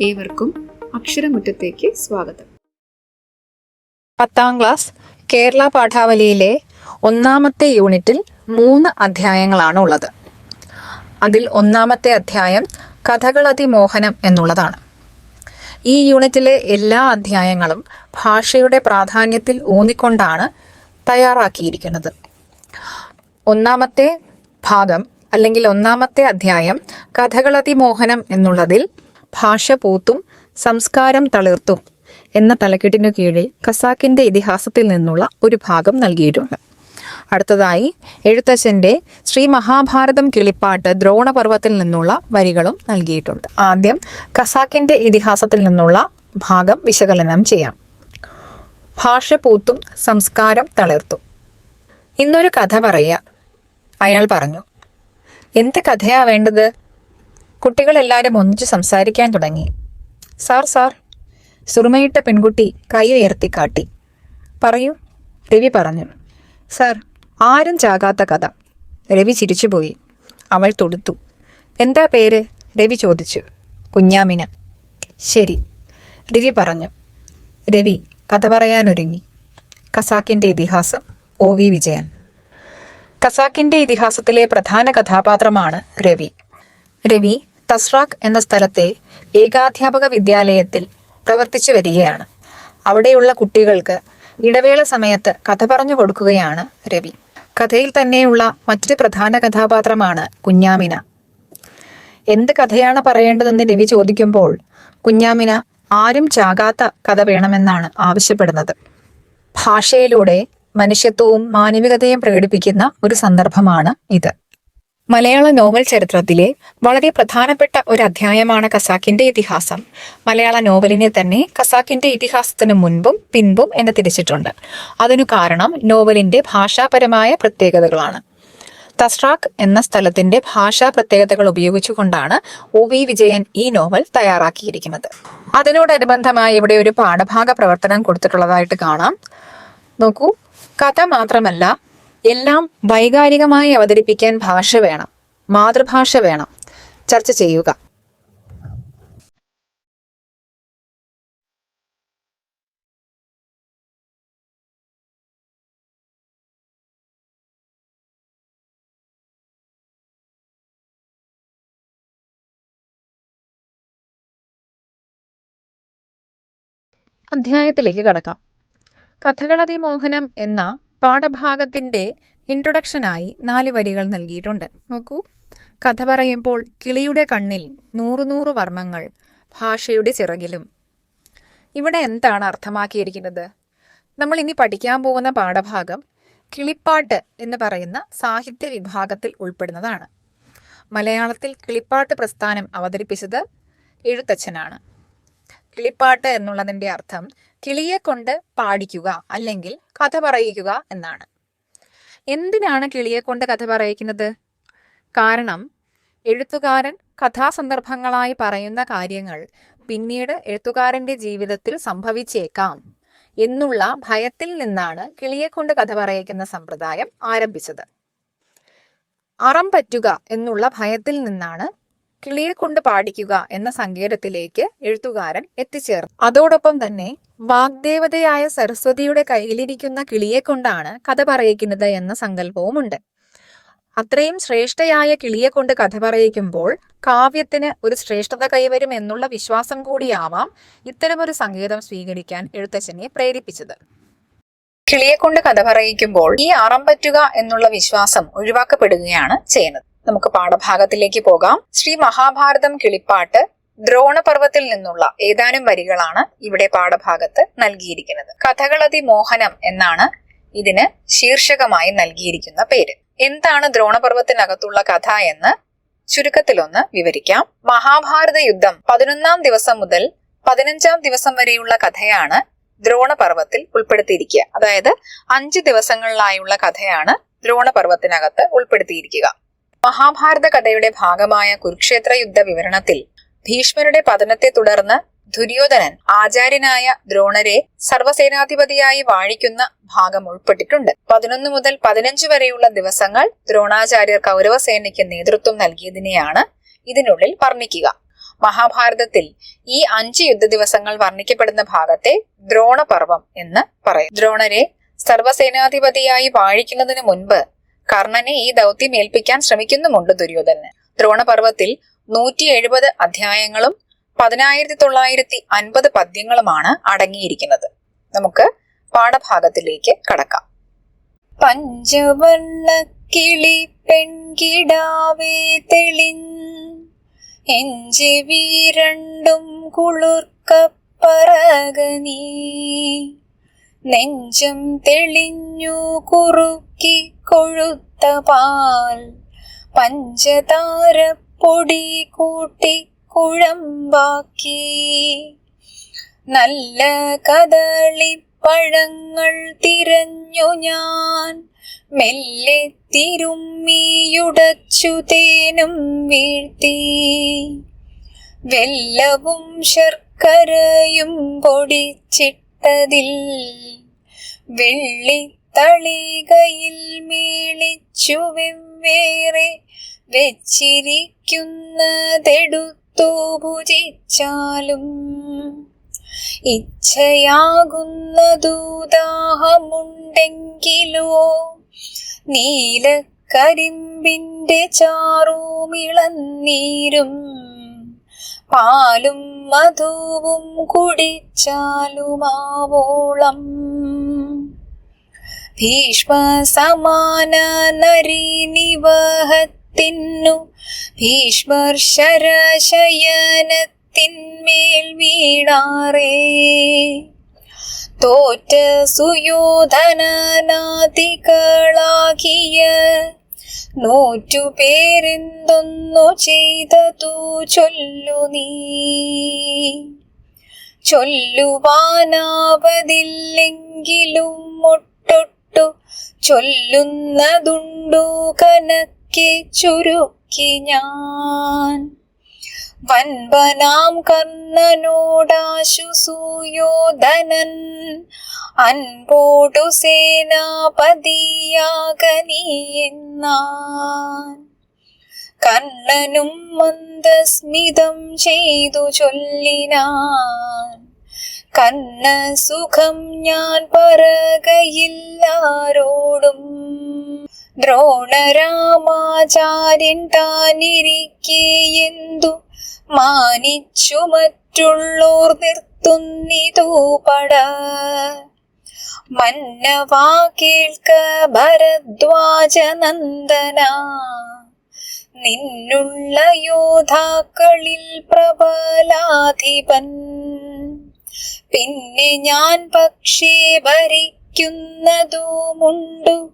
ഏവർക്കും അക്ഷരമുറ്റത്തേക്ക് സ്വാഗതം. പത്താം ക്ലാസ് കേരള പാഠാവലിയിലെ ഒന്നാമത്തെ യൂണിറ്റിൽ മൂന്ന് അധ്യായങ്ങളാണ് ഉള്ളത്. അതിൽ ഒന്നാമത്തെ അധ്യായം കഥകളതിമോഹനം എന്നുള്ളതാണ്. ഈ യൂണിറ്റിലെ എല്ലാ അധ്യായങ്ങളും ഭാഷയുടെ പ്രാധാന്യത്തിൽ ഊന്നിക്കൊണ്ടാണ് തയ്യാറാക്കിയിരിക്കുന്നത്. ഒന്നാമത്തെ ഭാഗം അല്ലെങ്കിൽ ഒന്നാമത്തെ അധ്യായം കഥകളതിമോഹനം എന്നുള്ളതിൽ ഭാഷ പൂത്തും സംസ്കാരം തളിർത്തും എന്ന തലക്കെട്ടിനു കീഴിൽ ഖസാക്കിന്റെ ഇതിഹാസത്തിൽ നിന്നുള്ള ഒരു ഭാഗം നൽകിയിട്ടുണ്ട്. അടുത്തതായി എഴുത്തച്ഛന്റെ ശ്രീ മഹാഭാരതം കിളിപ്പാട്ട് ദ്രോണപർവത്തിൽ നിന്നുള്ള വരികളും നൽകിയിട്ടുണ്ട്. ആദ്യം ഖസാക്കിന്റെ ഇതിഹാസത്തിൽ നിന്നുള്ള ഭാഗം വിശകലനം ചെയ്യാം. ഭാഷ പൂത്തും സംസ്കാരം തളിർത്തും. ഇന്നൊരു കഥ പറയുക. അയാൾ പറഞ്ഞു എന്ത് കഥയാ വേണ്ടത്? കുട്ടികളെല്ലാവരും ഒന്നിച്ച് സംസാരിക്കാൻ തുടങ്ങി. സാർ സാർ സുറുമയിട്ട പെൺകുട്ടി കൈ ഉയർത്തി കാട്ടി. പറയൂ രവി പറഞ്ഞു. സാർ ആരും ചാകാത്ത കഥ. രവി ചിരിച്ചുപോയി. അവൾ തൊടുത്തു. എന്താ പേര്? രവി ചോദിച്ചു. കുഞ്ഞാമിന. ശരി രവി പറഞ്ഞു. രവി കഥ പറയാനൊരുങ്ങി. കസാക്കിന്റെ ഇതിഹാസം ഒ വി വിജയൻ. കസാക്കിന്റെ ഇതിഹാസത്തിലെ പ്രധാന കഥാപാത്രമാണ് രവി. രവി തസ്രാഖ് എന്ന സ്ഥലത്തെ ഏകാധ്യാപക വിദ്യാലയത്തിൽ പ്രവർത്തിച്ചു വരികയാണ്. അവിടെയുള്ള കുട്ടികൾക്ക് ഇടവേള സമയത്ത് കഥ പറഞ്ഞു കൊടുക്കുകയാണ് രവി. കഥയിൽ തന്നെയുള്ള മറ്റൊരു പ്രധാന കഥാപാത്രമാണ് കുഞ്ഞാമിന. എന്ത് കഥയാണ് പറയേണ്ടതെന്ന് രവി ചോദിക്കുമ്പോൾ കുഞ്ഞാമിന ആരും ചാകാത്ത കഥ വേണമെന്നാണ് ആവശ്യപ്പെടുന്നത്. ഭാഷയിലൂടെ മനുഷ്യത്വവും മാനവികതയും പ്രകടിപ്പിക്കുന്ന ഒരു സന്ദർഭമാണ് ഇത്. മലയാള നോവൽ ചരിത്രത്തിലെ വളരെ പ്രധാനപ്പെട്ട ഒരു അധ്യായമാണ് കസാക്കിന്റെ ഇതിഹാസം. മലയാള നോവലിനെ തന്നെ കസാക്കിന്റെ ഇതിഹാസത്തിന് മുൻപും പിൻപും എന്ന് തിരിച്ചിട്ടുണ്ട്. അതിനു കാരണം നോവലിന്റെ ഭാഷാപരമായ പ്രത്യേകതകളാണ്. തസ്രാഖ് എന്ന സ്ഥലത്തിന്റെ ഭാഷാ പ്രത്യേകതകൾ ഉപയോഗിച്ചുകൊണ്ടാണ് ഒ വി വിജയൻ ഈ നോവൽ തയ്യാറാക്കിയിരിക്കുന്നത്. അതിനോടനുബന്ധമായി ഇവിടെ ഒരു പാഠഭാഗ പ്രവർത്തനം കൊടുത്തിട്ടുള്ളതായിട്ട് കാണാം. നോക്കൂ. കഥ മാത്രമല്ല എല്ലാം വൈകാരികമായി അവതരിപ്പിക്കാൻ ഭാഷ വേണം മാതൃഭാഷ വേണം. ചർച്ച ചെയ്യുക. അധ്യായത്തിലേക്ക് കടക്കാം. കഥകളതിമോഹനം എന്ന പാഠഭാഗത്തിന്റെ ഇൻട്രൊഡക്ഷനായി നാല് വരികൾ നൽകിയിട്ടുണ്ട്. നോക്കൂ. കഥ പറയുമ്പോൾ കിളിയുടെ കണ്ണിൽ നൂറു നൂറ് വർമ്മങ്ങൾ ഭാഷയുടെ ചിറകിലും. ഇവിടെ എന്താണ് അർത്ഥമാക്കിയിരിക്കുന്നത്? നമ്മൾ ഇനി പഠിക്കാൻ പോകുന്ന പാഠഭാഗം കിളിപ്പാട്ട് എന്ന് പറയുന്ന സാഹിത്യ വിഭാഗത്തിൽ ഉൾപ്പെടുന്നതാണ്. മലയാളത്തിൽ കിളിപ്പാട്ട് പ്രസ്ഥാനം അവതരിപ്പിച്ചത് എഴുത്തച്ഛനാണ്. കിളിപ്പാട്ട് എന്നുള്ളതിന്റെ അർത്ഥം കിളിയെ കൊണ്ട് പാടിക്കുക അല്ലെങ്കിൽ കഥ പറയിക്കുക എന്നാണ്. എന്തിനാണ് കിളിയെ കൊണ്ട് കഥ പറയിക്കുന്നത് കാരണം എഴുത്തുകാരൻ കഥാസന്ദർഭങ്ങളായി പറയുന്ന കാര്യങ്ങൾ പിന്നീട് എഴുത്തുകാരന്റെ ജീവിതത്തിൽ സംഭവിച്ചേക്കാം എന്നുള്ള ഭയത്തിൽ നിന്നാണ് കിളിയെ കൊണ്ട് കഥ പറയിക്കുന്ന സമ്പ്രദായം ആരംഭിച്ചത്. അറം പറ്റുക എന്നുള്ള ഭയത്തിൽ നിന്നാണ് കിളിയെ കൊണ്ട് പാടിക്കുക എന്ന സങ്കേതത്തിലേക്ക് എഴുത്തുകാരൻ എത്തിച്ചേർന്നു. അതോടൊപ്പം തന്നെ വാഗ്ദേവതയായ സരസ്വതിയുടെ കയ്യിലിരിക്കുന്ന കിളിയെ കൊണ്ടാണ് കഥ പറയിക്കുന്നത് എന്ന സങ്കല്പവുമുണ്ട് അത്രയും ശ്രേഷ്ഠയായ കിളിയെ കൊണ്ട് കഥ പറയിക്കുമ്പോൾ കാവ്യത്തിന് ഒരു ശ്രേഷ്ഠത കൈവരും എന്നുള്ള വിശ്വാസം കൂടിയാവാം ഇത്തരമൊരു സംഗീതം സ്വീകരിക്കാൻ എഴുത്തച്ഛനെ പ്രേരിപ്പിച്ചത്. കിളിയെ കൊണ്ട് കഥ പറയിക്കുമ്പോൾ ഈ ആറം പറ്റുക എന്നുള്ള വിശ്വാസം ഒഴിവാക്കപ്പെടുകയാണ് ചെയ്യുന്നത്. നമുക്ക് പാഠഭാഗത്തിലേക്ക് പോകാം. ശ്രീ മഹാഭാരതം കിളിപ്പാട്ട് ദ്രോണപർവത്തിൽ നിന്നുള്ള ഏതാനും വരികളാണ് ഇവിടെ പാഠഭാഗത്ത് നൽകിയിരിക്കുന്നത്. കഥകളതി മോഹനം എന്നാണ് ഇതിന് ശീർഷകമായി നൽകിയിരിക്കുന്ന പേര്. എന്താണ് ദ്രോണപർവത്തിനകത്തുള്ള കഥ എന്ന് ചുരുക്കത്തിലൊന്ന് വിവരിക്കാം. മഹാഭാരത യുദ്ധം പതിനൊന്നാം ദിവസം മുതൽ പതിനഞ്ചാം ദിവസം വരെയുള്ള കഥയാണ് ദ്രോണപർവത്തിൽ ഉൾപ്പെടുത്തിയിരിക്കുക. അതായത് അഞ്ച് ദിവസങ്ങളിലായുള്ള കഥയാണ് ദ്രോണപർവത്തിനകത്ത് ഉൾപ്പെടുത്തിയിരിക്കുക. മഹാഭാരത കഥയുടെ ഭാഗമായ കുരുക്ഷേത്ര യുദ്ധ വിവരണത്തിൽ ഭീഷ്മരുടെ പതനത്തെ തുടർന്ന് ദുര്യോധനൻ ആചാര്യനായ ദ്രോണരെ സർവസേനാധിപതിയായി വാഴിക്കുന്ന ഭാഗം ഉൾപ്പെട്ടിട്ടുണ്ട്. പതിനൊന്ന് മുതൽ പതിനഞ്ച് വരെയുള്ള ദിവസങ്ങൾ ദ്രോണാചാര്യർ കൗരവസേനയ്ക്ക് നേതൃത്വം നൽകിയതിനെയാണ് ഇതിനുള്ളിൽ വർണിക്കുക. മഹാഭാരതത്തിൽ ഈ അഞ്ച് യുദ്ധ ദിവസങ്ങൾ വർണിക്കപ്പെടുന്ന ഭാഗത്തെ ദ്രോണപർവം എന്ന് പറയും. ദ്രോണരെ സർവസേനാധിപതിയായി വാഴിക്കുന്നതിന് മുൻപ് കർണനെ ഈ ദൗത്യം ഏൽപ്പിക്കാൻ ശ്രമിക്കുന്നുമുണ്ട് ദുര്യോധനന് ദ്രോണപർവത്തിൽ നൂറ്റി എഴുപത് അധ്യായങ്ങളും പതിനായിരത്തി തൊള്ളായിരത്തി അൻപത് പദ്യങ്ങളുമാണ് അടങ്ങിയിരിക്കുന്നത്. നമുക്ക് പാഠഭാഗത്തിലേക്ക് കടക്കാം. പഞ്ചവർണ കിളി പെൺകിടാവേ തെളിൻ എഞ്ചെവി രണ്ടും കുളിർക്കപ്പറകനീ നെഞ്ചം തെളിഞ്ഞു കുറുക്കി കൊഴുത്ത പാൽ പഞ്ചതാര പൊടി കൂട്ടി കുഴമ്പാക്കി. നല്ല കദളിപ്പഴങ്ങൾ തിരഞ്ഞു ഞാൻ മെല്ലെ തിരുമ്മിയുടച്ചു തേനും വീഴ്ത്തി. വെല്ലവും ശർക്കരയും പൊടിച്ചിട്ടതിൽ വെള്ളിത്തളികയിൽ മേളിച്ചു വെവ്വേറെ വെച്ചിരിക്കുന്നതെടുത്തു ഭുജിച്ചാലും ഇച്ഛയാകുന്നതൂദാഹമുണ്ടെങ്കിലോ നീലക്കരിമ്പിന്റെ ചാറുമിളന്നീരും പാലും മധുവും കുടിച്ചാലുമാവോളം ഭീഷ്മ സമാന നരിനിവഹത്തിന്നു ഭീഷ്മർ ശരശയനത്തിന്മേൽ വീണാറേ. തോറ്റ സുയോധനനാദികളാകിയ നൂറ്റുപേരെന്തൊന്നു ചെയ്തതു ചൊല്ലു നീ. ചൊല്ലുവാനാവതില്ലെങ്കിലും ഒട്ടൊട്ടു ചൊല്ലുന്നതുണ്ടു കനക്കി ചുരുക്കി ഞാൻ. വൻപനാം കർണനോടാശു സൂയോധനൻ അൻപോടു സേനാപതിയാകനീയെന്നാൻ കർണനും മന്ദസ്മിതം ചെയ്തു ചൊല്ലിനാൻ. കന്ന സുഖം ഞാൻ പറകയില്ലാരോടും. ദ്രോണരാമാചാര്യൻ താനിരിക്കെ എന്തു? മാനിച്ചു മറ്റുള്ളോർ നിർത്തുന്നിതൂ പട. മന്നവാ കേൾക്ക ഭരദ്വാജ നന്ദന നിന്നുള്ള യോദ്ധാക്കളിൽ പ്രബലാധിപൻ. പിന്നെ ഞാൻ പക്ഷേ ഭരിക്കുന്നതുമുണ്ടു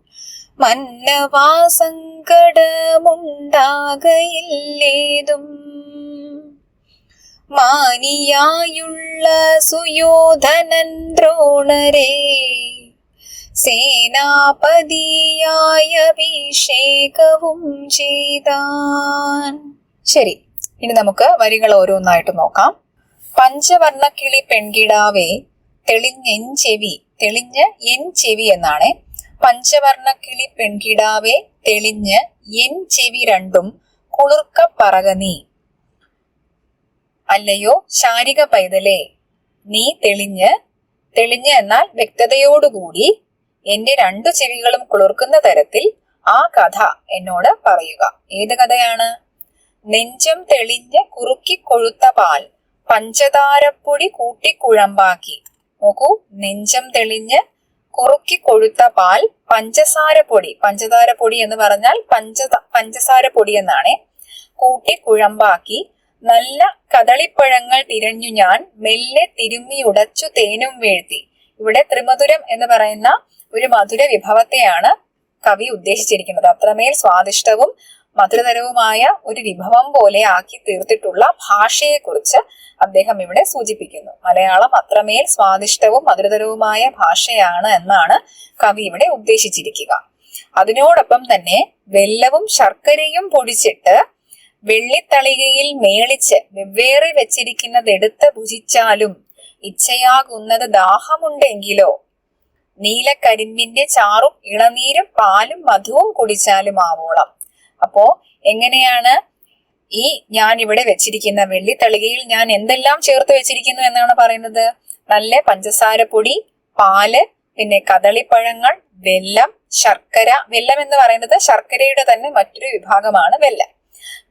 മന്നവാസങ്കടമുണ്ടാകയില്ലേതും. മാനിയായുള്ള സുയോധനൻ ദ്രോണരെ സേനാപതിയായ അഭിഷേകവും ചെയ്താൻ. ശരി ഇനി നമുക്ക് വരികൾ ഓരോന്നായിട്ട് നോക്കാം. പഞ്ചവർണ കിളി പെൺകിടാവേ തെളിഞ്ഞെൻ ചെവി തെളിഞ്ഞ എൻ ചെവി എന്നാണ്. പഞ്ചവർണ കിളി പെൺകിടാവേ തെളിഞ്ഞ് എൻ ചെവി രണ്ടും കുളിർക്ക പറക നീ. അല്ലയോ ശാരിക പൈതലേ നീ തെളിഞ്ഞ് തെളിഞ്ഞ് എന്നാൽ വ്യക്തതയോടുകൂടി എന്റെ രണ്ടു ചെവികളും കുളിർക്കുന്ന തരത്തിൽ ആ കഥ എന്നോട് പറയുക. ഏത് കഥയാണ്? നെഞ്ചം തെളിഞ്ഞ് കുറുക്കി കൊഴുത്ത പാൽ. പഞ്ചതാരപ്പൊടി കൂട്ടിക്കുഴമ്പാക്കി. നോക്കൂ നെഞ്ചം തെളിഞ്ഞ് കുറുക്കി കൊഴുത്ത പാൽ പഞ്ചസാര പൊടി പൊടി എന്ന് പറഞ്ഞാൽ പഞ്ച പഞ്ചസാര പൊടി എന്നാണ്. കൂട്ടി കുഴമ്പാക്കി നല്ല കദളിപ്പഴങ്ങൾ തിരഞ്ഞു ഞാൻ മെല്ലെ തിരുമ്മി ഉടച്ചു തേനും വീഴ്ത്തി. ഇവിടെ ത്രിമധുരം എന്ന് പറയുന്ന ഒരു മധുര വിഭവത്തെയാണ് കവി ഉദ്ദേശിച്ചിരിക്കുന്നത്. അത്രമേൽ സ്വാദിഷ്ടവും മധുരതരവുമായ ഒരു വിഭവം പോലെ ആക്കി തീർത്തിട്ടുള്ള ഭാഷയെക്കുറിച്ച് അദ്ദേഹം ഇവിടെ സൂചിപ്പിക്കുന്നു. മലയാളം അത്രമേൽ സ്വാദിഷ്ടവും മധുരതരവുമായ ഭാഷയാണ് എന്നാണ് കവി ഇവിടെ ഉദ്ദേശിച്ചിരിക്കുക. അതിനോടൊപ്പം തന്നെ വെല്ലവും ശർക്കരയും പൊടിച്ചിട്ട് വെള്ളിത്തളികയിൽ മേളിച്ച് വെവ്വേറെ വെച്ചിരിക്കുന്നതെടുത്ത് ഭുജിച്ചാലും ഇച്ഛയാകുന്നത് ദാഹമുണ്ടെങ്കിലോ നീലക്കരിമ്പിന്റെ ചാറും ഇളനീരും പാലും മധുവും കുടിച്ചാലും ആവോളം. അപ്പോ എങ്ങനെയാണ് ഈ ഞാൻ ഇവിടെ വെച്ചിരിക്കുന്ന വെള്ളിത്തളികയിൽ ഞാൻ എന്തെല്ലാം ചേർത്ത് വെച്ചിരിക്കുന്നു എന്നാണ് പറയുന്നത്? നല്ല പഞ്ചസാരപ്പൊടി പാൽ പിന്നെ കദളിപ്പഴങ്ങൾ വെല്ലം ശർക്കര. വെല്ലം എന്ന് പറയുന്നത് ശർക്കരയുടെ തന്നെ മറ്റൊരു വിഭാഗമാണ് വെല്ലം.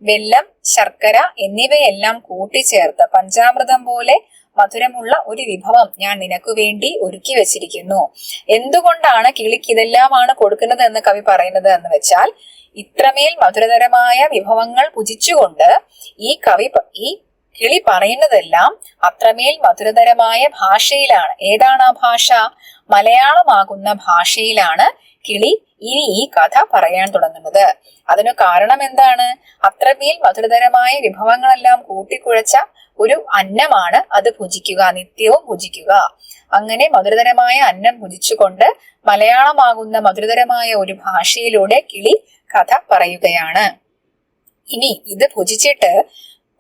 വെല്ലം ശർക്കര എന്നിവയെല്ലാം കൂട്ടിച്ചേർത്ത് പഞ്ചാമൃതം പോലെ മധുരമുള്ള ഒരു വിഭവം ഞാൻ നിനക്ക് വേണ്ടി ഒരുക്കി വെച്ചിരിക്കുന്നു. എന്തുകൊണ്ടാണ് കിളിക്ക് ഇതെല്ലാമാണ് കൊടുക്കുന്നത് എന്ന് കവി പറയുന്നത് എന്ന് വെച്ചാൽ ഇത്രമേൽ മധുരതരമായ വിഭവങ്ങൾ പുജിച്ചുകൊണ്ട് ഈ കവി ഈ കിളി പറയുന്നതെല്ലാം അത്രമേൽ മധുരതരമായ ഭാഷയിലാണ്. ഏതാണ് ആ ഭാഷ? മലയാളമാകുന്ന ഭാഷയിലാണ് കിളി ഇനി ഈ കഥ പറയാൻ തുടങ്ങുന്നത്. അതിനു കാരണം എന്താണ്? അത്രമേൽ മധുരതരമായ വിഭവങ്ങളെല്ലാം കൂട്ടിക്കുഴച്ച ഒരു അന്നമാണ് അത് ഭുജിക്കുക നിത്യവും ഭുജിക്കുക. അങ്ങനെ മധുരതരമായ അന്നം ഭുജിച്ചുകൊണ്ട് മലയാളമാകുന്ന മധുരതരമായ ഒരു ഭാഷയിലൂടെ കിളി കഥ പറയുകയാണ്. ഇനി ഇത് ഭുജിച്ചിട്ട്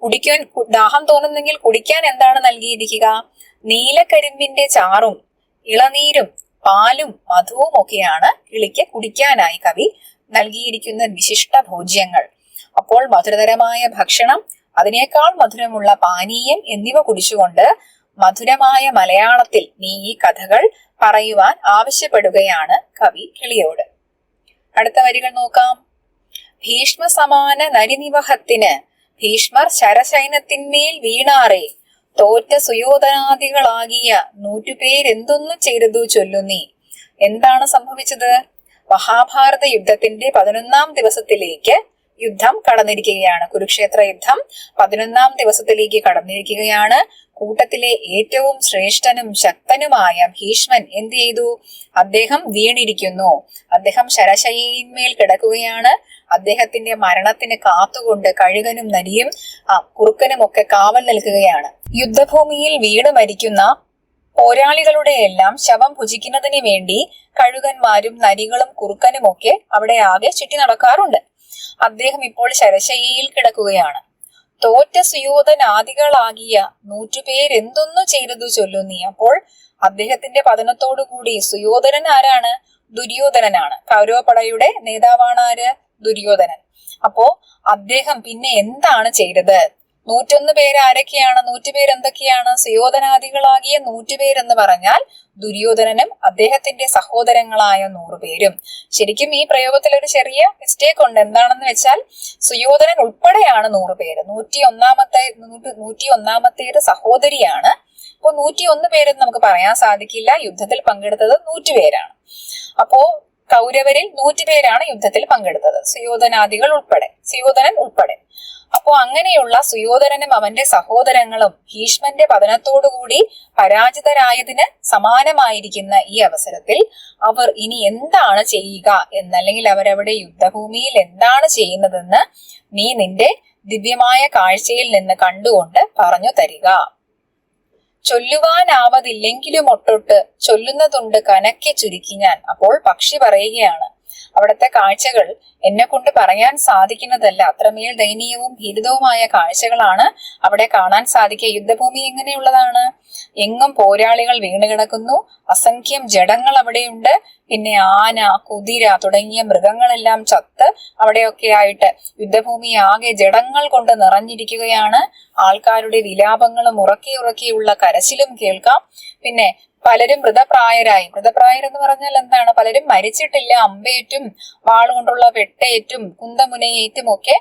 കുടിക്കാൻ ദാഹം തോന്നുന്നെങ്കിൽ കുടിക്കാൻ എന്താണ് നൽകിയിരിക്കുക? നീലക്കരിമ്പിന്റെ ചാറും ഇളനീരും പാലും മധുവും ഒക്കെയാണ് കിളിക്ക് കുടിക്കാനായി കവി നൽകിയിരിക്കുന്ന വിശിഷ്ട ഭോജ്യങ്ങൾ. അപ്പോൾ മധുരതരമായ ഭക്ഷണം അതിനേക്കാൾ മധുരമുള്ള പാനീയം എന്നിവ കുടിച്ചുകൊണ്ട് മധുരമായ മലയാളത്തിൽ നീ ഈ കഥകൾ പറയുവാൻ ആവശ്യപ്പെടുകയാണ് കവി കിളിയോട്. അടുത്ത വരികൾ നോക്കാം. ഭീഷ്മ സമാന നരിനിവഹത്തിന് ഭീഷ്മർ ശരശൈനത്തിന്മേൽ വീണാറേ. തോറ്റ സുയോധനാദികളാകിയ നൂറ്റുപേരെന്തൊന്നു ചെയ്തതു ചൊല്ലുന്നി എന്താണ് സംഭവിച്ചത്? മഹാഭാരത യുദ്ധത്തിന്റെ പതിനൊന്നാം ദിവസത്തിലേക്ക് യുദ്ധം കടന്നിരിക്കുകയാണ്. കുരുക്ഷേത്ര യുദ്ധം പതിനൊന്നാം ദിവസത്തിലേക്ക് കടന്നിരിക്കുകയാണ്. കൂട്ടത്തിലെ ഏറ്റവും ശ്രേഷ്ഠനും ശക്തനുമായ ഭീഷ്മൻ എന്ത് ചെയ്തു? അദ്ദേഹം വീണിരിക്കുന്നു. അദ്ദേഹം ശരശയിന്മേൽ കിടക്കുകയാണ്. അദ്ദേഹത്തിന്റെ മരണത്തിന് കാത്തുകൊണ്ട് കഴുകനും നരിയും കുറുക്കനും ഒക്കെ കാവൽ നിൽക്കുകയാണ്. യുദ്ധഭൂമിയിൽ വീട് മരിക്കുന്ന പോരാളികളുടെ എല്ലാം ശവം ഭുജിക്കുന്നതിന് വേണ്ടി കഴുകന്മാരും നരികളും കുറുക്കനും ഒക്കെ അവിടെ ആകെ ചുറ്റി നടക്കാറുണ്ട്. അദ്ദേഹം ഇപ്പോൾ ശരശയ്യയിൽ കിടക്കുകയാണ്. തോറ്റ സുയോധനാദികളാകിയ നൂറ്റുപേരെന്തൊന്നു ചെയ്തതു നീ? അപ്പോൾ അദ്ദേഹത്തിന്റെ പതനത്തോടു കൂടി സുയോധനൻ ആരാണ്? ദുര്യോധനനാണ്. കൗരവപടയുടെ നേതാവാണ് ആര്? ദുര്യോധനൻ. അപ്പോ അദ്ദേഹം പിന്നെ എന്താണ് ചെയ്തത്? നൂറ്റൊന്ന് പേര് ആരൊക്കെയാണ്? നൂറ്റുപേർ എന്തൊക്കെയാണ്? സുയോധനാദികളാകിയ നൂറ്റുപേരെന്ന് പറഞ്ഞാൽ ദുര്യോധനനും അദ്ദേഹത്തിന്റെ സഹോദരങ്ങളായ നൂറുപേരും ശരിക്കും ഈ പ്രയോഗത്തിൽ ഒരു ചെറിയ മിസ്റ്റേക്ക് ഉണ്ട്. എന്താണെന്ന് വെച്ചാൽ സുയോധനൻ ഉൾപ്പെടെയാണ് നൂറുപേര് നൂറ്റി ഒന്നാമത്തെ നൂറ്റി- ഒന്നാമത്തേത് സഹോദരിയാണ്. അപ്പോൾ നൂറ്റി ഒന്ന് പേരെന്ന് നമുക്ക് പറയാൻ സാധിക്കില്ല. യുദ്ധത്തിൽ പങ്കെടുത്തത് നൂറ്റുപേരാണ് അപ്പോ കൗരവരിൽ നൂറ്റുപേരാണ് യുദ്ധത്തിൽ പങ്കെടുത്തത്. സുയോധനാദികൾ ഉൾപ്പെടെ സുയോധനൻ ഉൾപ്പെടെ. അപ്പോ അങ്ങനെയുള്ള സുയോധനനും അവന്റെ സഹോദരങ്ങളും ഭീഷ്മന്റെ പതനത്തോടുകൂടി പരാജിതരായതിന് സമാനമായിരിക്കുന്ന ഈ അവസരത്തിൽ അവർ ഇനി എന്താണ് ചെയ്യുക എന്നല്ലെങ്കിൽ അവരവിടെ യുദ്ധഭൂമിയിൽ എന്താണ് ചെയ്യുന്നതെന്ന് നീ നിന്റെ ദിവ്യമായ കാഴ്ചയിൽ നിന്ന് കണ്ടുകൊണ്ട് പറഞ്ഞു തരിക. ചൊല്ലുവാനാവതില്ലെങ്കിലും ഒട്ടൊട്ട് ചൊല്ലുന്നതുണ്ട് കനക്കെ ചുരുക്കി ഞാൻ. അപ്പോൾ പക്ഷി പറയുകയാണ് അവിടുത്തെ കാഴ്ചകൾ എന്നെ കൊണ്ട് പറയാൻ സാധിക്കുന്നതല്ല. അത്രമേൽ ദയനീയവും ഭീതിതവുമായ കാഴ്ചകളാണ് അവിടെ കാണാൻ സാധിക്കുക. യുദ്ധഭൂമി എങ്ങനെയുള്ളതാണ്? എങ്ങും പോരാളികൾ വീണ് കിടക്കുന്നു അസംഖ്യം ജഡങ്ങൾ അവിടെയുണ്ട്. പിന്നെ ആന കുതിര തുടങ്ങിയ മൃഗങ്ങളെല്ലാം ചത്ത് അവിടെയൊക്കെ ആയിട്ട് യുദ്ധഭൂമി ആകെ ജഡങ്ങൾ കൊണ്ട് നിറഞ്ഞിരിക്കുകയാണ്. ആൾക്കാരുടെ വിലാപങ്ങളും ഉറക്കി ഉറക്കിയുള്ള കരച്ചിലും കേൾക്കാം. പിന്നെ പലരും മൃതപ്രായരായി. മൃതപ്രായർ എന്ന് പറഞ്ഞാൽ എന്താണ്? പലരും മരിച്ചിട്ടില്ല. അമ്പേറ്റും വാളുകൊണ്ടുള്ള വെട്ടേറ്റും കുന്തമുനയേറ്റും ഒക്കെ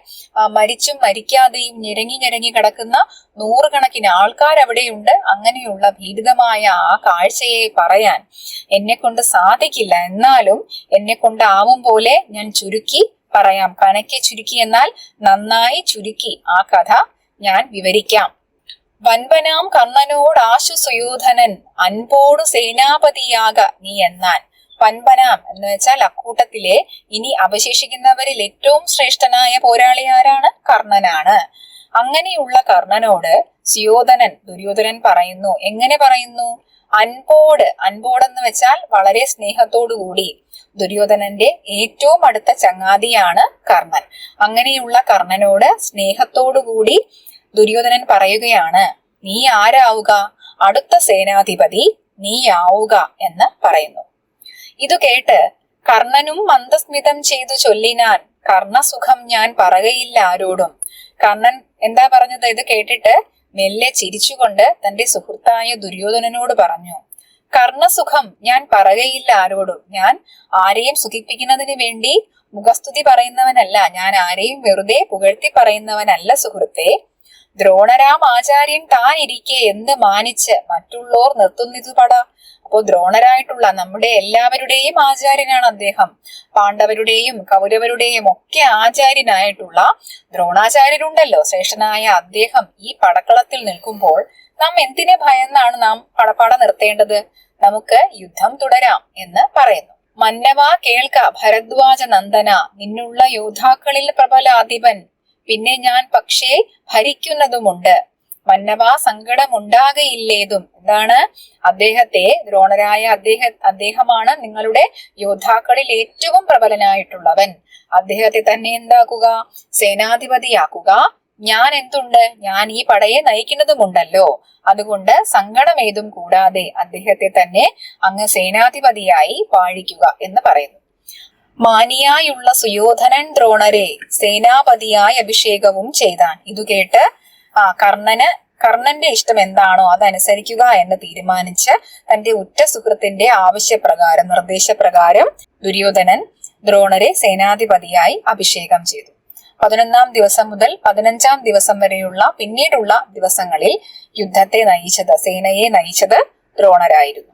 മരിച്ചും മരിക്കാതെയും ഞെരങ്ങി ഞെരങ്ങി കിടക്കുന്ന നൂറുകണക്കിന് ആൾക്കാർ അവിടെയുണ്ട് അങ്ങനെയുള്ള ഭീതിതമായ ആ കാഴ്ചയെ പറയാൻ എന്നെ കൊണ്ട് സാധിക്കില്ല. എന്നാലും എന്നെ കൊണ്ടാവും പോലെ ഞാൻ ചുരുക്കി പറയാം. കനക്കെ ചുരുക്കി എന്നാൽ നന്നായി ചുരുക്കി ആ കഥ ഞാൻ വിവരിക്കാം. വൻപനാം സുയോധനൻ അൻപോട് സേനാപതിയാക നീ എന്നാൻ വൻപനാം എന്ന് വെച്ചാൽ അക്കൂട്ടത്തിലെ ഇനി അവശേഷിക്കുന്നവരിൽ ഏറ്റവും ശ്രേഷ്ഠനായ പോരാളി ആരാണ്? കർണനാണ്. അങ്ങനെയുള്ള കർണനോട് സുയോധനൻ ദുര്യോധനൻ പറയുന്നു. എങ്ങനെ പറയുന്നു? അൻപോട് അൻപോടെന്ന് വെച്ചാൽ വളരെ സ്നേഹത്തോടു കൂടി. ദുര്യോധനന്റെ ഏറ്റവും അടുത്ത ചങ്ങാതിയാണ് കർണൻ. അങ്ങനെയുള്ള കർണനോട് സ്നേഹത്തോടു കൂടി ദുര്യോധനൻ പറയുകയാണ് നീ ആരാവുക? അടുത്ത സേനാധിപതി നീയാവുക എന്ന് പറയുന്നു. ഇതു കേട്ട് കർണനും മന്ദസ്മിതം ചെയ്തു ചൊല്ലിനാൻ കർണസുഖം ഞാൻ പറകയില്ല ആരോടും. കർണൻ എന്താ പറഞ്ഞത്? ഇത് കേട്ടിട്ട് മെല്ലെ ചിരിച്ചുകൊണ്ട് തന്റെ സുഹൃത്തായ ദുര്യോധനനോട് പറഞ്ഞു കർണസുഖം ഞാൻ പറയയില്ല ആരോടും. ഞാൻ ആരെയും സുഖിപ്പിക്കുന്നതിന് വേണ്ടി മുഖസ്തുതി പറയുന്നവനല്ല. ഞാൻ ആരെയും വെറുതെ പുകഴ്ത്തി പറയുന്നവനല്ല സുഹൃത്തെ. ദ്രോണരാം ആചാര്യൻ താൻ ഇരിക്കെ എന്ത് മാനിച്ച് മറ്റുള്ളോർ നിർത്തുന്നിതു പട അപ്പോ ദ്രോണരായിട്ടുള്ള നമ്മുടെ എല്ലാവരുടെയും ആചാര്യനാണ് അദ്ദേഹം. പാണ്ഡവരുടെയും കൗരവരുടെയും ഒക്കെ ആചാര്യനായിട്ടുള്ള ദ്രോണാചാര്യരുണ്ടല്ലോ. ശ്രേഷ്ഠനായ അദ്ദേഹം ഈ പടക്കളത്തിൽ നിൽക്കുമ്പോൾ നാം എന്തിനെ ഭയന്നാണ് നാം പടപ്പാട നിർത്തേണ്ടത്? നമുക്ക് യുദ്ധം തുടരാം എന്ന് പറയുന്നു. മന്നവ കേൾക്ക ഭരദ്വാജ നന്ദന നിന്നുള്ള യോദ്ധാക്കളിൽ പ്രബലാധിപൻ പിന്നെ ഞാൻ പക്ഷേ ഭരിക്കുന്നതുമുണ്ട്. മന്നവ സങ്കടമുണ്ടാകയില്ലേതും. എന്താണ്? അദ്ദേഹത്തെ ദ്രോണരായ അദ്ദേഹ അദ്ദേഹമാണ് നിങ്ങളുടെ യോദ്ധാക്കളിൽ ഏറ്റവും പ്രബലനായിട്ടുള്ളവൻ. അദ്ദേഹത്തെ തന്നെ എന്താക്കുക? സേനാധിപതിയാക്കുക. ഞാൻ എന്തുണ്ട്? ഞാൻ ഈ പടയെ നയിക്കുന്നതുമുണ്ടല്ലോ. അതുകൊണ്ട് സങ്കടമേതും കൂടാതെ അദ്ദേഹത്തെ തന്നെ അങ്ങ് സേനാധിപതിയായി പാഴിക്കുക എന്ന് പറയുന്നു. മാനിയായുള്ള സുയോധനൻ ദ്രോണരെ സേനാപതിയായി അഭിഷേകവും ചെയ്താൻ. ഇതു കേട്ട് ആ കർണന് കർണന്റെ ഇഷ്ടം എന്താണോ അതനുസരിക്കുക എന്ന് തീരുമാനിച്ച് തന്റെ ഉറ്റ സുഹൃത്തിന്റെ ആവശ്യപ്രകാരം നിർദ്ദേശപ്രകാരം ദുര്യോധനൻ ദ്രോണരെ സേനാധിപതിയായി അഭിഷേകം ചെയ്തു. പതിനൊന്നാം ദിവസം മുതൽ പതിനഞ്ചാം ദിവസം വരെയുള്ള പിന്നീടുള്ള ദിവസങ്ങളിൽ യുദ്ധത്തെ നയിച്ചത് സേനയെ നയിച്ചത് ദ്രോണരായിരുന്നു.